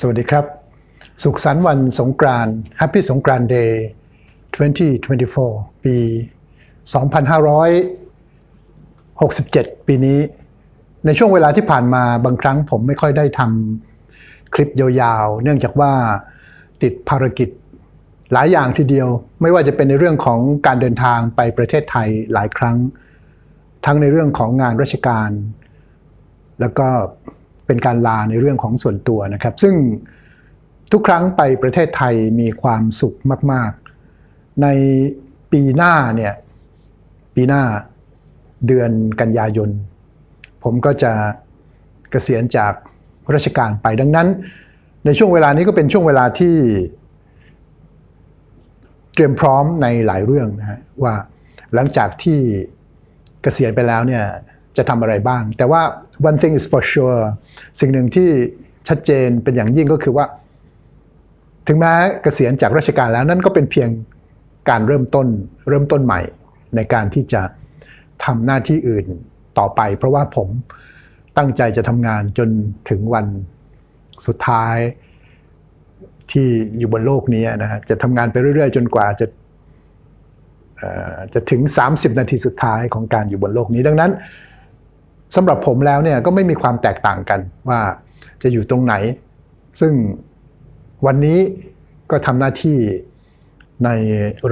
สวัสดีครับ สุขสันต์วันสงกรานต์ Happy สงกรานต์ Day 2024 ปี 2567 ปีนี้ ในช่วงเวลาที่ผ่านมาบางครั้งผมไม่ค่อยได้ทำคลิปยาวๆ เนื่องจากว่าติดภารกิจหลายอย่างทีเดียว ไม่ว่าจะเป็นในเรื่องของการเดินทางไปประเทศไทยหลายครั้ง ทั้งในเรื่องของงานราชการ แล้วก็ เป็นการลาในเรื่องของส่วนตัวนะครับ ซึ่งทุกครั้งไปประเทศไทยมีความสุขมาก ๆ ในปีหน้าเนี่ยปีหน้าเดือนกันยายน ผมก็จะเกษียณจากราชการไปดังนั้น ในช่วงเวลานี้ก็เป็นช่วงเวลาที่ เตรียมพร้อมในหลายเรื่องนะฮะว่าหลังจากที่เกษียณไปแล้วเนี่ย จะทำอะไรบ้าง แต่ว่า one thing is for sure สิ่งหนึ่งที่ชัดเจนเป็นอย่างยิ่งก็คือว่า ถึงแม้เกษียณจากราชการแล้วนั่นก็เป็นเพียงการเริ่มต้นเริ่มต้นใหม่ ในการที่จะทำหน้าที่อื่นต่อไป เพราะว่าผมตั้งใจจะทำงานจนถึงวันสุดท้ายที่อยู่บนโลกนี้นะฮะจะทำงานไปเรื่อยๆ จนกว่าจะจะถึง 30 นาทีสุดท้ายของการอยู่บนโลกนี้ ดังนั้น สำหรับผมแล้วเนี่ยก็ไม่มีความแตกต่างกันว่าจะอยู่ตรงไหน ซึ่งวันนี้ก็ทำหน้าที่ใน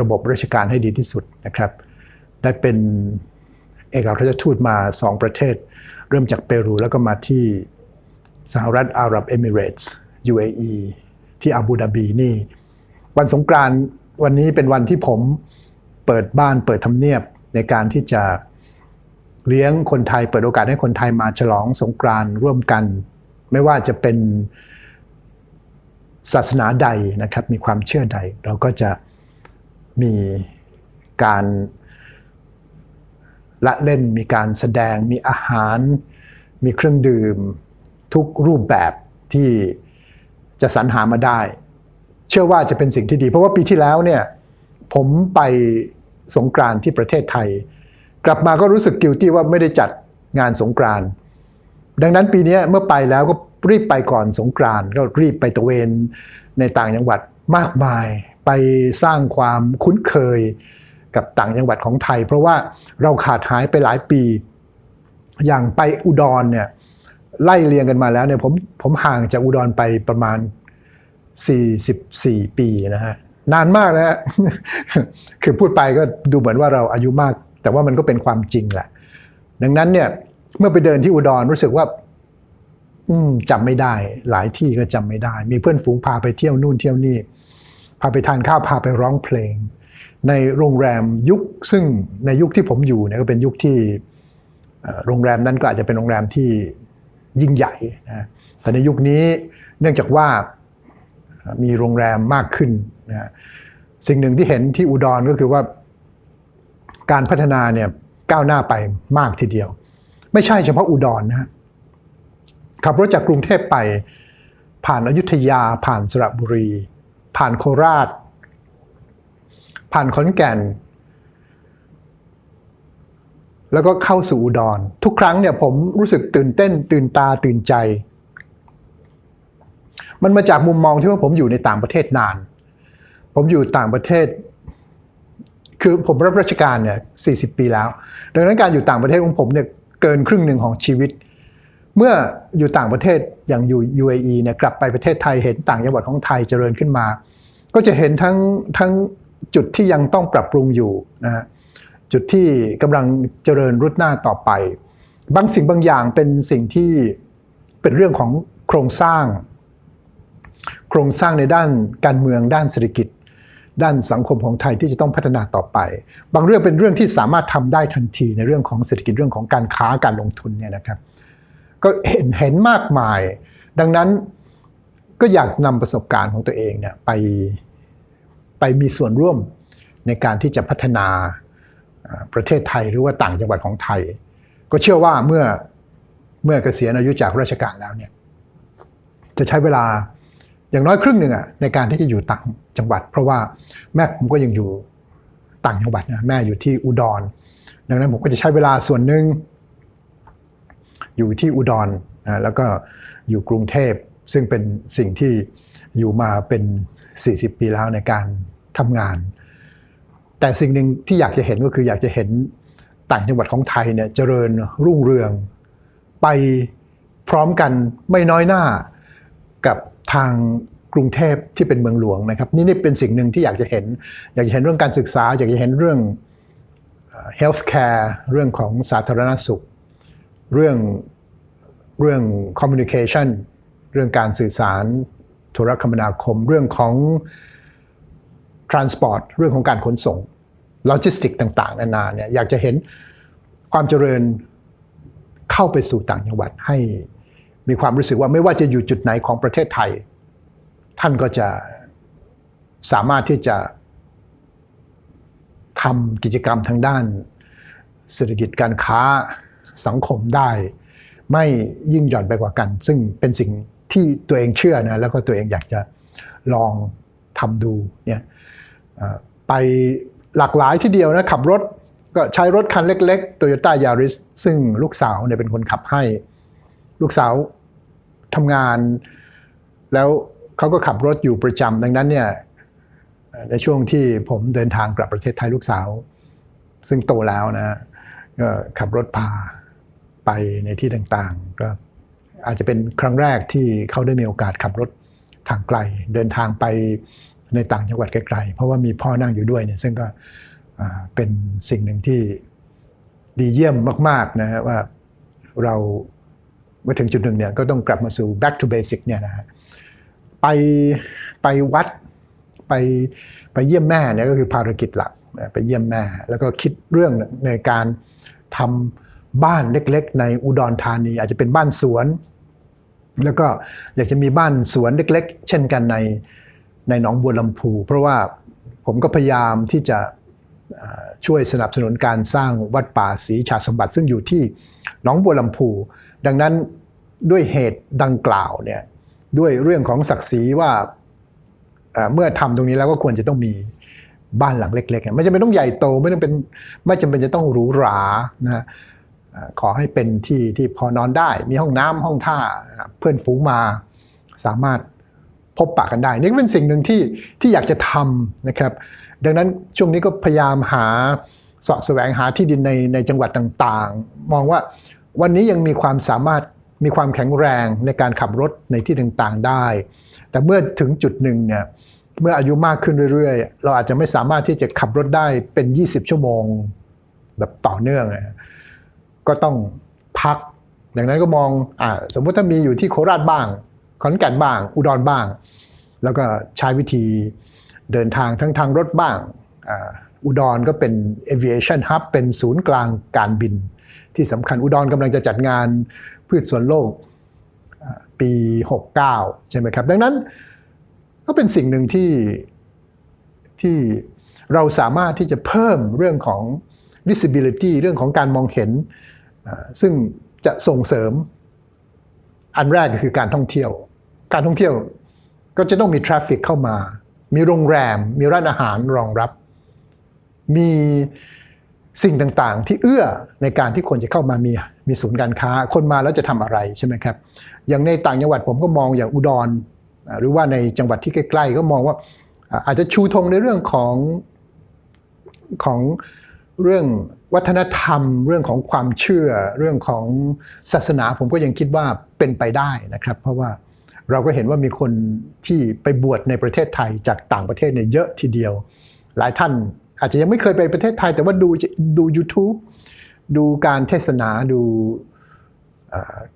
ระบบราชการให้ดีที่สุดนะครับ ได้เป็นเอกอัครราชทูตมา 2 ประเทศ เริ่มจากเปรูแล้วก็มาที่สหรัฐอาหรับเอมิเรตส์ UAE ที่อาบูดาบีนี่ วันสงกรานต์วันนี้เป็นวันที่ผมเปิดบ้านเปิดทำเนียบในการที่จะ เลี้ยงคนไทยเปิดโอกาสให้คนไทยมาฉลองสงกรานต์ร่วมกัน ไม่ว่าจะเป็นศาสนาใดนะครับ มีความเชื่อใด เราก็จะมีการละเล่นมีการแสดงมีอาหาร มีเครื่องดื่ม ทุกรูปแบบที่จะสรรหามาได้ เชื่อว่าจะเป็นสิ่งที่ดี เพราะว่าปีที่แล้วเนี่ยผมไปสงกรานที่ประเทศไทย กลับมาก็รู้สึกกิลตี้ว่าไม่ได้จัดงานสงกรานต์ดังนั้นปีนี้เมื่อไปแล้วก็รีบไปก่อนสงกรานต์ก็รีบไปตระเวนในต่างจังหวัดมากมายไปสร้างความคุ้นเคยกับต่างจังหวัดของไทย เพราะว่าเราขาดหายไปหลายปี อย่างไปอุดรเนี่ยไล่เรียงกันมาแล้วเนี่ยผมผมห่างจากอุดรไปประมาณ 44 ปีนะฮะนานมากนะฮะคือพูดไปก็ดูเหมือนว่าเราอายุมาก แต่ว่ามันก็เป็นความจริงแหละ ดังนั้นเนี่ยเมื่อไปเดินที่อุดรรู้สึกว่า อืมจำไม่ได้ หลายที่ก็จำไม่ได้ มีเพื่อนฝูงพาไปเที่ยวนู่นเที่ยวนี่พาไปทานข้าวพาไปร้องเพลง ในโรงแรมยุคซึ่งในยุคที่ผมอยู่เนี่ยก็เป็นยุคที่โรงแรมนั้นก็อาจจะเป็นโรงแรมที่ยิ่งใหญ่นะแต่ในยุคนี้เนื่องจากว่ามีโรงแรมมากขึ้นนะสิ่งหนึ่งที่เห็นที่อุดรก็คือว่า การพัฒนาเนี่ยก้าวหน้าไปมากทีเดียว ไม่ใช่เฉพาะอุดรนะฮะขับรถจากกรุงเทพไปผ่านอยุธยาผ่านสระบุรี ผ่านโคราช ผ่านขอนแก่น แล้วก็เข้าสู่อุดร ทุกครั้งเนี่ยผมรู้สึกตื่นเต้น ตื่นตาตื่นใจ มันมาจากมุมมองที่ว่าผมอยู่ในต่างประเทศนาน ผมอยู่ต่างประเทศ คือผมรับราชการเนี่ย40ปีแล้ว ดังนั้นการอยู่ต่างประเทศของผมเนี่ยเกินครึ่งหนึ่งของชีวิต เมื่ออยู่ต่างประเทศอย่างอยู่ UAE เนี่ยกลับไปประเทศไทยเห็นต่างจังหวัดของไทยเจริญขึ้นมา ก็จะเห็นทั้งทั้งจุดที่ยังต้องปรับปรุงอยู่นะฮะจุดที่กำลังเจริญรุดหน้าต่อไป บางสิ่งบางอย่างเป็นสิ่งที่เป็นเรื่องของโครงสร้าง โครงสร้างในด้านการเมืองด้านเศรษฐกิจ ด้านสังคมของไทยที่จะต้องพัฒนาต่อไป บางเรื่องเป็นเรื่องที่สามารถทำได้ทันทีในเรื่องของเศรษฐกิจเรื่องของการค้าการลงทุนเนี่ยนะครับก็เห็นเห็นมากมาย ดังนั้นก็อยากนำประสบการณ์ของตัวเองเนี่ยไปไปมีส่วนร่วมในการที่จะพัฒนาประเทศไทยหรือว่าต่างจังหวัดของไทย ก็เชื่อว่าเมื่อเมื่อเกษียณอายุจากราชการแล้วเนี่ยจะใช้เวลา อย่างน้อยครึ่งหนึ่งอะในการที่จะอยู่ต่างจังหวัด เพราะว่าแม่ผมก็ยังอยู่ต่างจังหวัดนะแม่อยู่ที่อุดร ดังนั้นผมก็จะใช้เวลาส่วนหนึ่งอยู่ที่อุดรนะแล้วก็อยู่กรุงเทพซึ่งเป็นสิ่งที่อยู่มาเป็น 40 ปีแล้วในการทำงาน แต่สิ่งหนึ่งที่อยากจะเห็นก็คืออยากจะเห็นต่างจังหวัดของไทยเนี่ยเจริญรุ่งเรือง ไปพร้อมกันไม่น้อยหน้ากับ ทางกรุงเทพที่เป็นเมืองหลวงนะครับ นี่นี่เป็นสิ่งหนึ่งที่อยากจะเห็น อยากจะเห็นเรื่องการศึกษา อยากจะเห็นเรื่อง healthcare เรื่องของสาธารณสุข เรื่องเรื่อง communication เรื่องการสื่อสารโทรคมนาคม เรื่องของ transport เรื่องของการขนส่ง logistic ต่าง ๆ นานาเนี่ยอยากจะเห็นความเจริญเข้าไปสู่ต่างจังหวัดให้ มีความรู้สึกว่าไม่ว่าจะอยู่จุดไหนของประเทศไทย ท่านก็จะสามารถที่จะทำกิจกรรมทางด้าน เศรษฐกิจการค้าสังคมได้ ไม่ยิ่งหย่อนไปกว่ากัน ซึ่งเป็นสิ่งที่ตัวเองเชื่อนะแล้วก็ตัวเองอยากจะลองทำดูเนี่ยไปหลากหลายที่เดียวนะขับรถก็ใช้รถคันเล็กๆ Toyota Yaris ซึ่งลูกสาวเนี่ยเป็นคนขับให้ ลูกสาว ทำงาน แล้วเขาก็ขับรถอยู่ประจำดังนั้นเนี่ยในช่วงที่ผมเดินทางกลับประเทศไทยลูกสาว ซึ่งโตแล้วนะก็ขับรถพาไปในที่ต่างๆ ก็อาจจะเป็นครั้งแรกที่เขาได้มีโอกาสขับรถทางไกล เดินทางไปในต่างจังหวัดไกลๆ เพราะว่ามีพ่อนั่งอยู่ด้วยเนี่ยซึ่งก็เป็นสิ่งหนึ่งที่ดีเยี่ยมมาก ๆนะฮะว่าเรา มาถึงจุดหนึ่งเนี่ยก็ต้องกลับมาสู่ back to basic เนี่ยนะฮะไปไปวัดไปไปเยี่ยมแม่เนี่ยก็คือภารกิจหลักไปเยี่ยมแม่ แล้วก็คิดเรื่องในการทำบ้านเล็กๆ ในอุดรธานี อาจจะเป็นบ้านสวน แล้วก็อยากจะมีบ้านสวนเล็ก ๆ เช่นกันในในหนองบัวลำพู เพราะว่าผมก็พยายามที่จะช่วยสนับสนุนการสร้างวัดป่าศรีชาสมบัติซึ่งอยู่ที่หนองบัวลำพู ดังนั้นด้วยเหตุดังกล่าวเนี่ยด้วยเรื่องของศักดิ์ศรีว่าเมื่อทำตรงนี้แล้วก็ควรจะต้องมีบ้านหลังเล็กๆไม่จำเป็นต้องใหญ่โตไม่ต้องเป็นไม่จำเป็นจะต้องหรูหรานะขอให้เป็นที่ที่พอนอนได้ มีห้องน้ำห้องท่าเพื่อนฝูงมาสามารถพบปะกันได้ นี่เป็นสิ่งหนึ่งที่ที่อยากจะทำนะครับ ดังนั้นช่วงนี้ก็พยายามหาสาะแสวงหาที่ดินในในจังหวัดต่างๆ มองว่า วันนี้ยังมีความสามารถมีความแข็งแรงในการขับรถในที่ต่างๆได้ แต่เมื่อถึงจุดหนึ่งเนี่ยเมื่ออายุมากขึ้นเรื่อยๆ เราอาจจะไม่สามารถที่จะขับรถได้เป็น 20 ชั่วโมงแบบต่อเนื่อง ก็ต้องพัก ดังนั้นก็มองอสมมติถ้ามีอยู่ที่โคราชบ้าง ขอนแก่นบ้าง อุดรบ้าง แล้วก็ใช้วิธีเดินทางทั้งทางรถบ้างออุดรก็เป็น aviation hub เป็นศูนย์กลางการบิน ที่สำคัญอุดรกำลังจะจัดงานพืชสวนโลกปี 69 ใช่ไหมครับ ดังนั้นก็เป็นสิ่งหนึ่งที่ที่เราสามารถที่จะเพิ่มเรื่องของ visibility เรื่องของการมองเห็น ซึ่งจะส่งเสริมอันแรกก็คือการท่องเที่ยว การท่องเที่ยวก็จะต้องมีทราฟฟิกเข้ามา มีโรงแรม มีร้านอาหารรองรับ มี สิ่งต่างๆ ที่เอื้อในการที่คนจะเข้ามามีมีศูนย์การค้า คนมาแล้วจะทำอะไรใช่ไหมครับ อย่างในต่างจังหวัดผมก็มองอย่างอุดร หรือว่าในจังหวัดที่ใกล้ ๆ ก็มองว่าอ่าอาจจะชูธงในเรื่องของของเรื่องวัฒนธรรม เรื่องของความเชื่อ เรื่องของศาสนาผมก็ยังคิดว่าเป็นไปได้นะครับ เพราะว่าเราก็เห็นว่ามีคนที่ไปบวชในประเทศไทยจากต่างประเทศเนี่ยเยอะทีเดียว หลายท่าน อาจจะยังไม่เคยไปประเทศไทย แต่ว่าดูดู YouTube ดูการเทศนาดู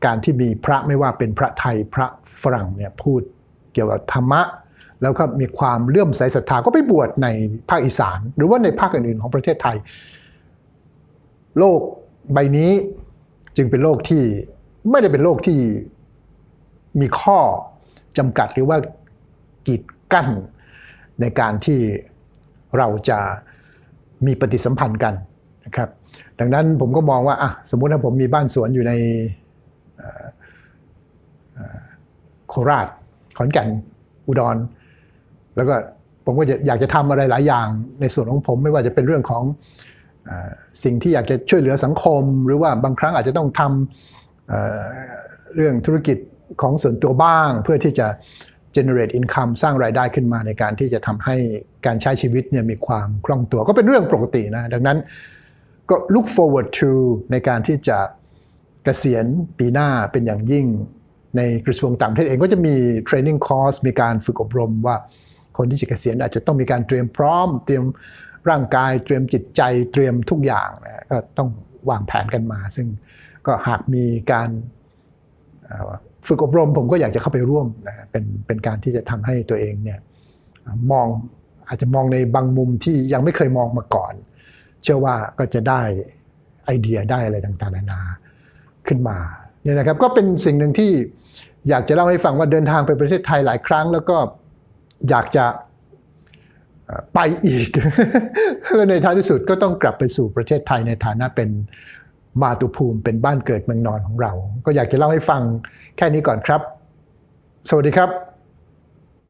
การที่มีพระไม่ว่าเป็นพระไทยพระฝรั่งเนี่ยพูดเกี่ยวกับธรรมะ แล้วก็มีความเลื่อมใสศรัทธาก็ไปบวชในภาคอีสาน หรือว่าในภาคอื่นๆของประเทศไทย โลกใบนี้จึงเป็นโลกที่ไม่ได้เป็นโลกที่มีข้อจำกัดหรือว่ากีดกั้นในการที่เราจะ มีปฏิสัมพันธ์กันนะครับ ดังนั้นผมก็มองว่าอะสมมุติถ้าผมมีบ้านสวนอยู่ในโคราชขอนแก่นอุดร แล้วก็ผมก็จะอยากจะทำอะไรหลายอย่างในส่วนของผมไม่ว่าจะเป็นเรื่องของอสิ่งที่อยากจะช่วยเหลือสังคม หรือว่าบางครั้งอาจจะต้องทำเอ่อเรื่องธุรกิจของส่วนตัวบ้าง เพื่อที่จะ generate income สร้างรายได้ขึ้นมาในการที่จะทำให้การใช้ชีวิตเนี่ยมีความคล่องตัวก็เป็นเรื่องปกตินะ ดังนั้นก็ look forward to ในการที่จะเกษียณปีหน้าเป็นอย่างยิ่ง ในกระทรวงต่างประเทศเองก็จะมี training course มีการฝึกอบรมว่าคนที่จะเกษียณอาจจะต้องมีการเตรียมพร้อม เตรียมร่างกายเตรียมจิตใจเตรียมทุกอย่างนะก็ต้องวางแผนกันมา ซึ่งก็หากมีการ ฝึกอบรมผมก็อยากจะเข้าไปร่วมนะเป็นเป็นการที่จะทำให้ตัวเองเนี่ยมองอาจจะมองในบางมุมที่ยังไม่เคยมองมาก่อน เชื่อว่าก็จะได้ไอเดียได้อะไรต่างๆนานาขึ้นมาเนี่ยนะครับก็เป็นสิ่งหนึ่งที่อยากจะเล่าให้ฟังว่าเดินทางไปประเทศไทยหลายครั้ง แล้วก็อยากจะไปอีก แล้วในท้ายที่สุดก็ต้องกลับไปสู่ประเทศไทยในฐานะเป็น มาตุภูมิเป็นบ้านเกิดเมืองนอนของเรา ก็อยากจะเล่าให้ฟังแค่นี้ก่อนครับ สวัสดีครับ